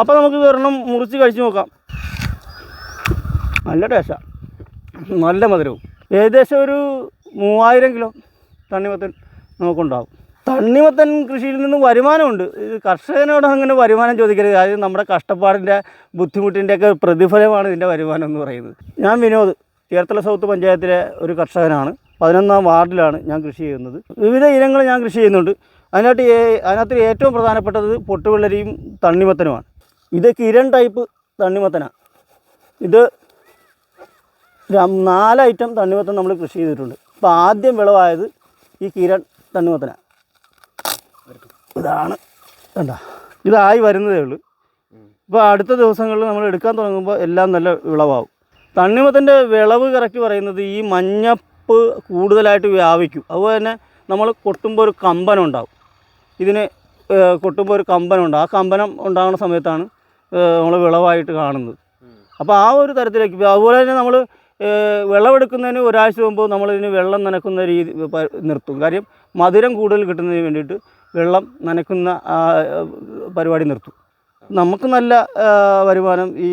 അപ്പോൾ നമുക്ക് ഒരെണ്ണം മുറിച്ച് കഴിച്ച് നോക്കാം. നല്ല ടേസ്റ്റാണ് നല്ല മധുരവും. ഏകദേശം ഒരു മൂവായിരം കിലോ തണ്ണിമത്തൻ നമുക്കുണ്ടാവും. തണ്ണിമത്തൻ കൃഷിയിൽ നിന്ന് വരുമാനമുണ്ട്. കർഷകനോട് അങ്ങനെ വരുമാനം ചോദിക്കരുത്. അതായത് നമ്മുടെ കഷ്ടപ്പാടിന്റെ ബുദ്ധിമുട്ടിന്റെയൊക്കെ പ്രതിഫലമാണ് ഇതിന്റെ വരുമാനം എന്ന് പറയുന്നത്. ഞാൻ വിനോദ് ചേർത്തല സൗത്ത് പഞ്ചായത്തിലെ ഒരു കർഷകനാണ്. പതിനൊന്നാം വാർഡിലാണ് ഞാൻ കൃഷി ചെയ്യുന്നത്. വിവിധ ഇനങ്ങൾ ഞാൻ കൃഷി ചെയ്യുന്നുണ്ട്. അതിനകത്ത് അതിനകത്ത് ഏറ്റവും പ്രധാനപ്പെട്ടത് പൊട്ടുവെള്ളരിയും തണ്ണിമത്തനുമാണ്. ഇത് കിരൺ ടൈപ്പ് തണ്ണിമത്തന. ഇത് നാലൈറ്റം നാല് ഐറ്റം തണ്ണിമത്തൻ നമ്മൾ കൃഷി ചെയ്തിട്ടുണ്ട്. അപ്പോൾ ആദ്യം വിളവായത് ഈ കിരൺ തണ്ണിമത്തന. ഇതാണ്. കണ്ട? ഇതായി വരുന്നതേ ഉള്ളൂ. ഇപ്പോൾ അടുത്ത ദിവസങ്ങളിൽ നമ്മൾ എടുക്കാൻ തുടങ്ങുമ്പോൾ എല്ലാം നല്ല വിളവാകും. തണ്ണിമത്തന്റെ വിളവ് കറക്റ്റ് പറയുന്നത് ഈ മഞ്ഞപ്പ് കൂടുതലായിട്ട് വ്യാപിക്കും. അതുപോലെ തന്നെ നമ്മൾ കൊട്ടുമ്പോൾ ഒരു കമ്പനം ഉണ്ടാവും. ഇതിന് കൊട്ടുമ്പോൾ ഒരു കമ്പനം ഉണ്ടാവും ആ കമ്പനം ഉണ്ടാകുന്ന സമയത്താണ് നമ്മൾ വിളവായിട്ട് കാണുന്നത്. അപ്പോൾ ആ ഒരു തരത്തിലേക്ക് അതുപോലെ തന്നെ നമ്മൾ വിളവെടുക്കുന്നതിന് ഒരാഴ്ച മുമ്പ് നമ്മളിതിന് വെള്ളം നനക്കുന്ന രീതി നിർത്തും. കാര്യം മധുരം കൂടുതൽ കിട്ടുന്നതിന് വേണ്ടിയിട്ട് വെള്ളം നനക്കുന്ന പരിപാടി നിർത്തും. നമുക്ക് നല്ല വരുമാനം ഈ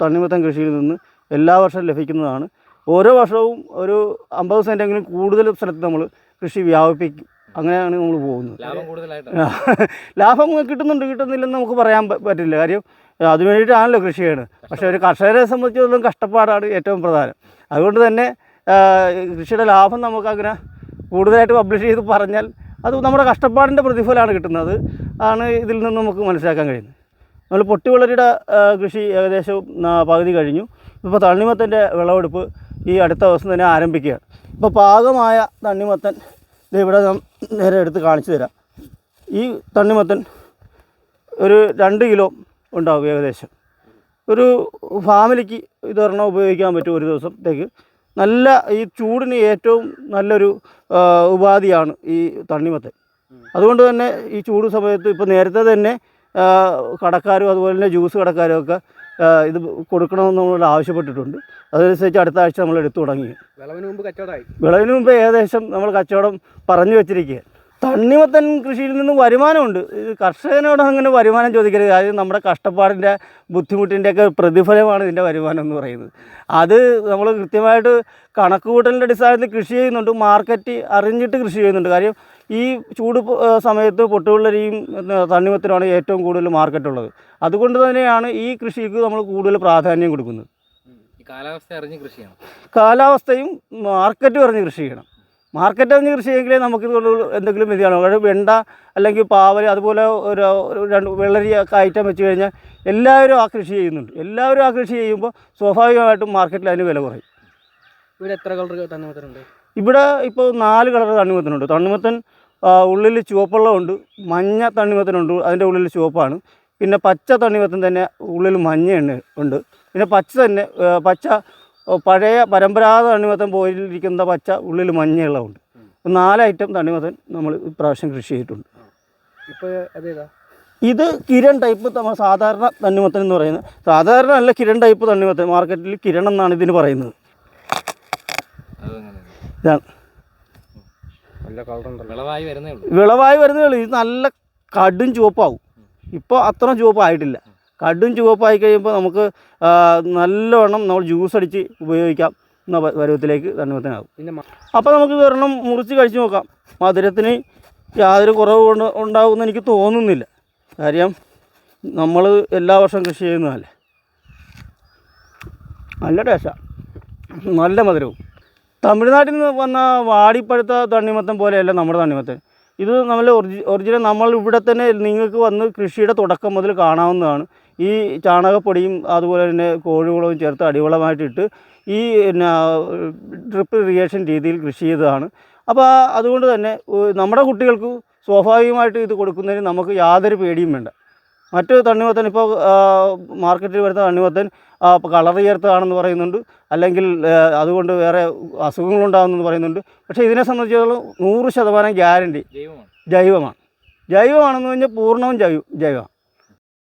തണ്ണിമത്തം കൃഷിയിൽ നിന്ന് എല്ലാ വർഷവും ലഭിക്കുന്നതാണ്. ഓരോ വർഷവും ഒരു അമ്പത് സെന്റെങ്കിലും കൂടുതൽ സ്ഥലത്ത് നമ്മൾ കൃഷി വ്യാപിപ്പിക്കും. അങ്ങനെയാണ് നമ്മൾ പോകുന്നത്. ലാഭം കൂടുതലായിട്ട്. ലാഭം കിട്ടുന്നുണ്ട് കിട്ടുന്നില്ലെന്ന് നമുക്ക് പറയാൻ പറ്റില്ല. കാര്യം അതിനു വേണ്ടിയിട്ടാണല്ലോ കൃഷി ചെയ്യുന്നത് പക്ഷേ ഒരു കർഷകരെ സംബന്ധിച്ചിടത്തോളം കഷ്ടപ്പാടാണ് ഏറ്റവും പ്രധാനം. അതുകൊണ്ട് തന്നെ കൃഷിയുടെ ലാഭം നമുക്കങ്ങനെ കൂടുതലായിട്ട് പബ്ലിഷ് ചെയ്ത് പറഞ്ഞാൽ അത് നമ്മുടെ കഷ്ടപ്പാടിന്റെ പ്രതിഫലമാണ് കിട്ടുന്നത്. ആണ് ഇതിൽ നിന്ന് നമുക്ക് മനസ്സിലാക്കാൻ കഴിയുന്നത്. നമ്മൾ പൊട്ടിവളരിയുടെ കൃഷി ഏകദേശം പകുതി കഴിഞ്ഞു. ഇപ്പോൾ തണ്ണിമത്തന്റെ വിളവെടുപ്പ് ഈ അടുത്ത ദിവസം തന്നെ ആരംഭിക്കുകയാണ്. ഇപ്പോൾ പാകമായ തണ്ണിമത്തൻ ഇവിടെ ഞാൻ നേരെ എടുത്ത് കാണിച്ചു തരാം. ഈ തണ്ണിമത്തൻ ഒരു രണ്ട് കിലോ ഉണ്ടാവും ഏകദേശം. ഒരു ഫാമിലിക്ക് ഇതൊരെണ്ണം ഉപയോഗിക്കാൻ പറ്റും ഒരു ദിവസത്തേക്ക്. നല്ല ഈ ചൂടിന് ഏറ്റവും നല്ലൊരു ഉപാധിയാണ് ഈ തണ്ണിമത്തൻ. അതുകൊണ്ട് തന്നെ ഈ ചൂട് സമയത്ത് ഇപ്പോൾ നേരത്തെ തന്നെ കടക്കാരും അതുപോലെ തന്നെ ജ്യൂസ് കടക്കാരും ഒക്കെ ഇത് കൊടുക്കണമെന്ന് നമ്മൾ ആവശ്യപ്പെട്ടിട്ടുണ്ട്. അതനുസരിച്ച് അടുത്ത ആഴ്ച നമ്മൾ എടുത്തു തുടങ്ങി. വിളവിന് മുമ്പ് കച്ചവടമായി. വിളവിന് മുമ്പ് ഏകദേശം നമ്മൾ കച്ചവടം പറഞ്ഞു വെച്ചിരിക്കുക തണ്ണിമത്തൻ കൃഷിയിൽ നിന്ന് വരുമാനമുണ്ട്. ഇത് കർഷകനോട് അങ്ങനെ വരുമാനം ചോദിക്കരുത്. അതായത് നമ്മുടെ കഷ്ടപ്പാടിന്റെ ബുദ്ധിമുട്ടിന്റെയൊക്കെ പ്രതിഫലമാണ് ഇതിന്റെ വരുമാനം എന്ന് പറയുന്നത്. അത് നമ്മൾ കൃത്യമായിട്ട് കണക്കുകൂട്ടലിന്റെ അടിസ്ഥാനത്തിൽ കൃഷി ചെയ്യുന്നുണ്ട്. മാർക്കറ്റ് അറിഞ്ഞിട്ട് കൃഷി ചെയ്യുന്നുണ്ട്. കാര്യം ഈ ചൂട് സമയത്ത് പൊട്ടുവെള്ളരിയും പിന്നെ തണ്ണിമത്തനുമാണ് ഏറ്റവും കൂടുതൽ മാർക്കറ്റുള്ളത് അതുകൊണ്ട് തന്നെയാണ് ഈ കൃഷിക്ക് നമ്മൾ കൂടുതൽ പ്രാധാന്യം കൊടുക്കുന്നത്. കാലാവസ്ഥ അറിഞ്ഞ് കൃഷി ചെയ്യണം. കാലാവസ്ഥയും മാർക്കറ്റും അറിഞ്ഞ് കൃഷി ചെയ്യണം. മാർക്കറ്റ് അറിഞ്ഞ് കൃഷി ചെയ്യെങ്കിലേ നമുക്ക് ഇതുകൊണ്ട് എന്തെങ്കിലും വ്യതിയാനം അതായത് വെണ്ട അല്ലെങ്കിൽ പാവൽ അതുപോലെ ഒരു രണ്ട് വെള്ളരി കയറ്റം ഐറ്റം വെച്ച് കഴിഞ്ഞാൽ എല്ലാവരും ആ കൃഷി ചെയ്യുന്നുണ്ട്. എല്ലാവരും ആ കൃഷി ചെയ്യുമ്പോൾ സ്വാഭാവികമായിട്ടും മാർക്കറ്റിൽ അതിന് വില കുറയും. ഇവിടെ എത്ര കളർ തണ്ണിമത്തനുണ്ട്? ഇവിടെ ഇപ്പോൾ നാല് കളർ തണ്ണിമത്തനുണ്ട്. തണ്ണിമത്തൻ ഉള്ളിൽ ചുവപ്പുള്ളതുണ്ട് മഞ്ഞ തണ്ണിമത്തനുണ്ട് അതിന്റെ ഉള്ളിൽ ചുവപ്പാണ്. പിന്നെ പച്ച തണ്ണിമത്തൻ തന്നെ ഉള്ളിൽ മഞ്ഞ ഉണ്ട്. പിന്നെ പച്ച തന്നെ പച്ച പഴയ പരമ്പരാഗത തണ്ണിമത്തൻ പോയിരിക്കുന്ന പച്ച ഉള്ളിൽ മഞ്ഞയുള്ളതുണ്ട്. നാല് ഐറ്റം തണ്ണിമത്തൻ നമ്മൾ ഇപ്രാവശ്യം കൃഷി ചെയ്തിട്ടുണ്ട്. ഇപ്പോൾ അതേതാ? ഇത് കിരൺ ടൈപ്പ് നമ്മൾ സാധാരണ തണ്ണിമത്തൻ എന്ന് പറയുന്നത്. സാധാരണ അല്ല കിരൺ ടൈപ്പ് തണ്ണിമത്തൻ. മാർക്കറ്റിൽ കിരൺ എന്നാണ് ഇതിന് പറയുന്നത്. ഇതാണ്. വിളവായി വരുന്നേ ഉള്ളൂ. ഇത് നല്ല കടും ചുവപ്പാവും. ഇപ്പോൾ അത്ര ചുവപ്പായിട്ടില്ല. കടും ചുവപ്പായി കഴിയുമ്പോൾ നമുക്ക് നല്ലവണ്ണം നമ്മൾ ജ്യൂസ് അടിച്ച് ഉപയോഗിക്കാം എന്ന പരുവത്തിലേക്ക് തണ്ണിമത്തനാകും. അപ്പോൾ നമുക്ക് ഒരെണ്ണം മുറിച്ച് കഴിച്ച് നോക്കാം. മധുരത്തിന് യാതൊരു കുറവ് കൊണ്ട് ഉണ്ടാകുമെന്ന് എനിക്ക് തോന്നുന്നില്ല. കാര്യം നമ്മൾ എല്ലാ വർഷവും കൃഷി ചെയ്യുന്നതല്ലേ. നല്ല ടേസ്റ്റാണ് നല്ല മധുരവും. തമിഴ്നാട്ടിൽ നിന്ന് വന്ന വാടിപ്പഴുത്ത തണ്ണിമത്തൻ പോലെയല്ല നമ്മുടെ തണ്ണിമത്തൻ. ഇത് നമ്മൾ ഒറിജി ഒറിജിനൽ നമ്മൾ ഇവിടെ തന്നെ നിങ്ങൾക്ക് വന്ന് കൃഷിയുടെ തുടക്കം മുതൽ കാണാവുന്നതാണ്. ഈ ചാണകപ്പൊടിയും അതുപോലെ തന്നെ കോഴിവളവും ചേർത്ത് അടിവളമായിട്ടിട്ട് ഈ പിന്നെ ഡ്രിപ്പ് ഇറിഗേഷൻ രീതിയിൽ കൃഷി ചെയ്തതാണ്. അപ്പോൾ അതുകൊണ്ട് തന്നെ നമ്മുടെ കുട്ടികൾക്ക് സ്വാഭാവികമായിട്ട് ഇത് കൊടുക്കുന്നതിന് നമുക്ക് യാതൊരു പേടിയും വേണ്ട. മറ്റ് തണ്ണിമത്തൻ ഇപ്പോൾ മാർക്കറ്റിൽ വരുന്ന തണ്ണിമത്തൻ കളർ ചേർത്തതാണെന്ന് പറയുന്നുണ്ട്. അല്ലെങ്കിൽ അതുകൊണ്ട് വേറെ അസുഖങ്ങളുണ്ടാകുന്നെന്ന് പറയുന്നുണ്ട്. പക്ഷേ ഇതിനെ സംബന്ധിച്ചിടത്തോളം നൂറ് ശതമാനം ഗ്യാരണ്ടി ജൈവമാണ്. ജൈവമാണ്. ജൈവമാണെന്ന് പറഞ്ഞാൽ പൂർണവും ജൈവ ജൈവമാണ്